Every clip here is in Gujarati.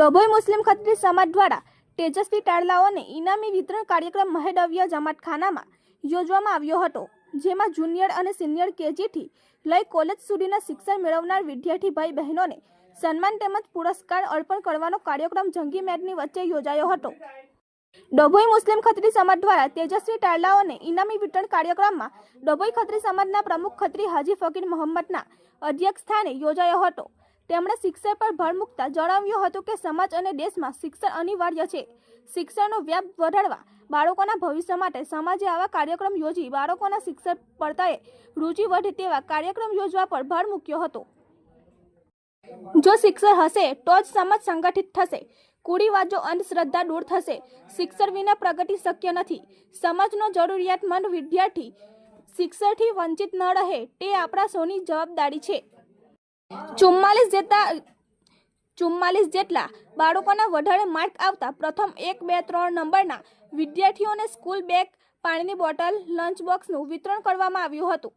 ડભોઈ મુસ્લિમ ખત્રી સમાજ દ્વારા તેજસ્વી ટાળલાઓને ઇનામી વિતરણ કાર્યક્રમ મહેડવ્ય જમાતખાનામાં યોજવામાં આવ્યો હતો, જેમાં જુનિયર અને સિનિયર કેજીથી લઈ કોલેજ સુધીના શિક્ષણ મેળવનાર વિદ્યાર્થી ભાઈ બહેનોને સન્માન તેમજ પુરસ્કાર અર્પણ કરવાનો કાર્યક્રમ જંગી મેદની વચ્ચે યોજાયો હતો. ડભોઈ મુસ્લિમ ખત્રી સમાજ દ્વારા તેજસ્વી ટાળલાઓને ઇનામી વિતરણ કાર્યક્રમમાં ડભોઈ ખત્રી સમાજના પ્રમુખ ખત્રી હાજી ફકીર મોહમ્મદના અધ્યક્ષ સ્થાને યોજાયો હતો. તેમણે શિક્ષણ પર ભર મૂકતા જણાવ્યું હતું કે સમાજ અને દેશમાં શિક્ષણ અનિવાર્ય છે. શિક્ષણનો વ્યાપ વધારવા, બાળકોના ભવિષ્ય માટે સમાજે આવા કાર્યક્રમ યોજી બાળકોના શિક્ષણ પડતાએ રુચિ વધે તેવા કાર્યક્રમ યોજવા પર ભાર મૂક્યો હતો. જો શિક્ષણ હશે, તો જ સમાજ સંગઠિત થશે. કુડીવાજો અંધશ્રદ્ધા દૂર થશે. શિક્ષણ વિના પ્રગતિ શક્ય નથી. સમાજનો જરૂરિયાતમંદ વિદ્યાર્થી શિક્ષણથી વંચિત ન રહે તે આપણા સૌની જવાબદારી છે. ચુમ્માલીસ જેટલા ચુમ્માલીસ જેટલા બાળકોના વધારે માર્ક આવતા પ્રથમ એક, બે, ત્રણ નંબરના વિદ્યાર્થીઓને સ્કૂલ બેગ પાણીની બોટલ લંચ બોક્સનું વિતરણ કરવામાં આવ્યું હતું.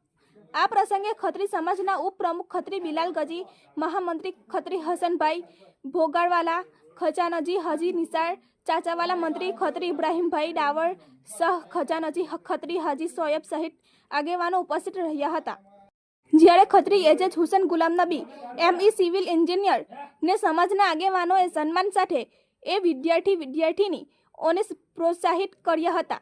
આ પ્રસંગે ખત્રી સમાજના ઉપપ્રમુખ ખત્રી બિલાલ ગજી, મહામંત્રી ખત્રી હસનભાઈ ભોગાડવાલા, ખજાનજી હજી નિસાર, ચાચાવાલા મંત્રી ખત્રી ઇબ્રાહીમભાઈ ડાવર સહ ખજાનજી ખત્રી હાજી સોયબ સહિત આગેવાનો ઉપસ્થિત રહ્યા હતા. જ્યારે Khatri Aziz Hussain Ghulam Nabi, M E civil engineer ને સમાજના આગેવાનોએ સન્માન સાથે એ વિદ્યાર્થી વિદ્યાર્થીની ઓને પ્રોત્સાહિત કર્યા હતા.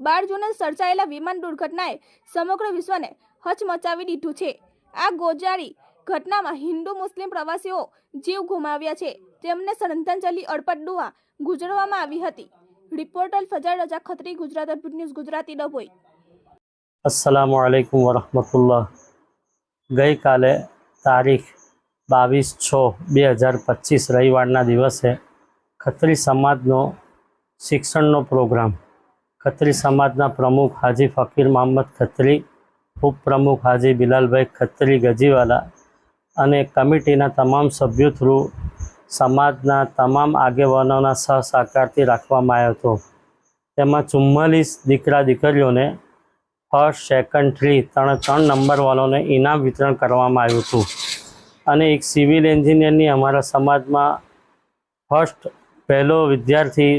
બાર જૂને સર્જાયેલા વિમાન દુર્ઘટનાએ સમગ્ર વિશ્વને હચમચાવી દીધું છે. આ ગોજારી ઘટનામાં હિન્દુ મુસ્લિમ પ્રવાસીઓ જીવ ગુમાવ્યા છે. તેમને શ્રદ્ધાંજલિ અર્પણ દુઆ ગુજરવામાં આવી હતી. Reporter Fajar Raja Khatri, Gujarat news, Gujarati Dabhoi. અસલામુ અલૈકુમ વરહમતુલ્લાહ ગઈકાલે તારીખ બાવીસ છ બે હજાર પચીસ રવિવારના દિવસે ખત્રી સમાજનો શિક્ષણનો પ્રોગ્રામ, ખત્રી સમાજના પ્રમુખ હાજી ફકીર મોહમ્મદ ખત્રી, ઉપપ્રમુખ હાજી બિલાલભાઈ ખત્રી ગજીવાલા અને કમિટીના તમામ સભ્યો થ્રુ સમાજના તમામ આગેવાનોના સહસહકારથી રાખવામાં આવ્યો હતો. તેમાં ચુમ્માલીસ દીકરા દીકરીઓને ફર્સ્ટ સેકન્ડ થ્રી ત્રણ ત્રણ નંબરવાળાને ઇનામ વિતરણ કરવામાં આવ્યું હતું. અને એક સિવિલ એન્જિનિયરની અમારા સમાજમાં ફર્સ્ટ પહેલો વિદ્યાર્થી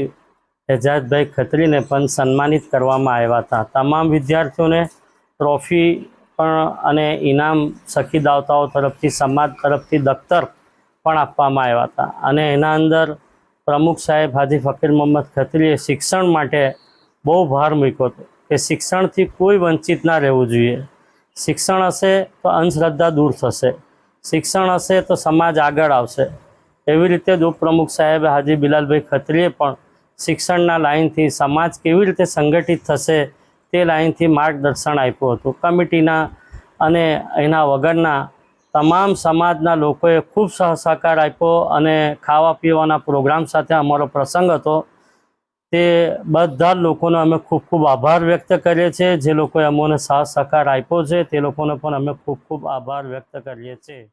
એજાજભાઈ ખત્રીને પણ સન્માનિત કરવામાં આવ્યા હતા. તમામ વિદ્યાર્થીઓને ટ્રોફી પણ અને ઇનામ સખી દાવતાઓ તરફથી, સમાજ તરફથી દફતર પણ આપવામાં આવ્યા હતા. અને એના અંદર પ્રમુખ સાહેબ હાજી ફકીર મોહમ્મદ ખત્રીએ શિક્ષણ માટે બહુ ભાર મૂક્યો હતો. કે શિક્ષણથી કોઈ વંચિત ના રહેવું જોઈએ. શિક્ષણ હશે તો અંધશ્રદ્ધા દૂર થશે. શિક્ષણ હશે તો સમાજ આગળ આવશે. એવી રીતે જ ઉપપ્રમુખ સાહેબ હાજી બિલાલભાઈ ખત્રીએ પણ શિક્ષણના લાઇનથી સમાજ કેવી રીતે સંગઠિત થશે તે લાઇનથી માર્ગદર્શન આપ્યું હતું. કમિટીના અને એના વગરના તમામ સમાજના લોકોએ ખૂબ સહસહકાર આપ્યો અને ખાવા પીવાના પ્રોગ્રામ સાથે અમારો પ્રસંગ હતો. તે બધા લોકોનો અમે ખૂબ ખૂબ આભાર વ્યક્ત કરીએ છીએ. જે લોકોએ અમોને સાથ સહકાર આપ્યો છે, તે લોકોનો પણ અમે ખૂબ ખૂબ આભાર વ્યક્ત કરીએ છીએ.